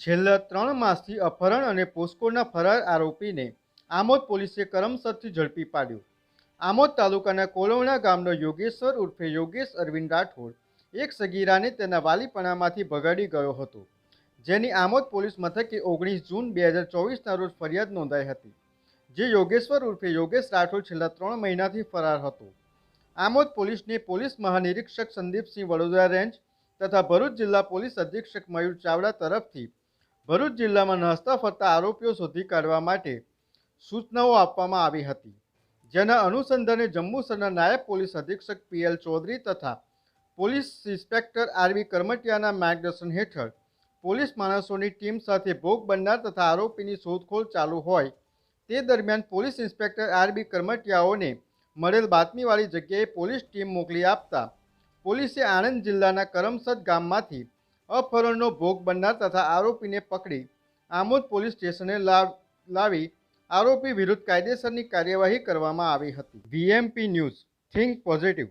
છેલ્લા ત્રણ માસથી અપહરણ અને પોસ્કોના ફરાર આરોપીને આમોદ પોલીસે કરમસદથી ઝડપી પાડ્યો. આમોદ તાલુકાના કોલોણા ગામનો યોગેશ્વર ઉર્ફે યોગેશ અરવિંદ રાઠોડ એક સગીરાને તેના વાલીપણામાંથી ભગાડી ગયો હતો, જેની આમોદ પોલીસ મથકે ઓગણીસ જૂન બે હજાર ચોવીસના રોજ ફરિયાદ નોંધાઈ હતી, જે યોગેશ્વર ઉર્ફે યોગેશ રાઠોડ છેલ્લા ત્રણ મહિનાથી ફરાર હતો. આમોદ પોલીસને પોલીસ મહાનિરીક્ષક સંદીપસિંહ વડોદરા રેન્જ તથા ભરૂચ જિલ્લા પોલીસ અધિક્ષક મયુર ચાવડા તરફથી ભરૂચ જિલ્લામાં નાસ્તા ફરતા આરોપીઓ શોધી કાઢવા માટે સૂચનાઓ આપવામાં આવી હતી. જેના અનુસંધાને જંબુસરના નાયબ પોલીસ અધિક્ષક પીએલ ચૌધરી તથા પોલીસ ઇન્સ્પેક્ટર આરવી કરમટિયાના માર્ગદર્શન હેઠળ પોલીસ માણસોની ટીમ સાથે ભોગ બનનાર તથા આરોપીની શોધખોળ ચાલુ હોય તે દરમિયાન પોલીસ ઇન્સ્પેક્ટર આરબી કરમટિયાઓને મળેલ બાતમીવાળી જગ્યાએ પોલીસ ટીમ મોકલી આપતા પોલીસે આણંદ જિલ્લાના કરમસદ ગામમાંથી અપહરણનો ભોગ બનનાર તથા આરોપીને પકડી આમોદ પોલીસ સ્ટેશને લાવ- આરોપી વિરુદ્ધ કાયદેસરની કાર્યવાહી કરવામાં આવી હતી. VMP news, think positive.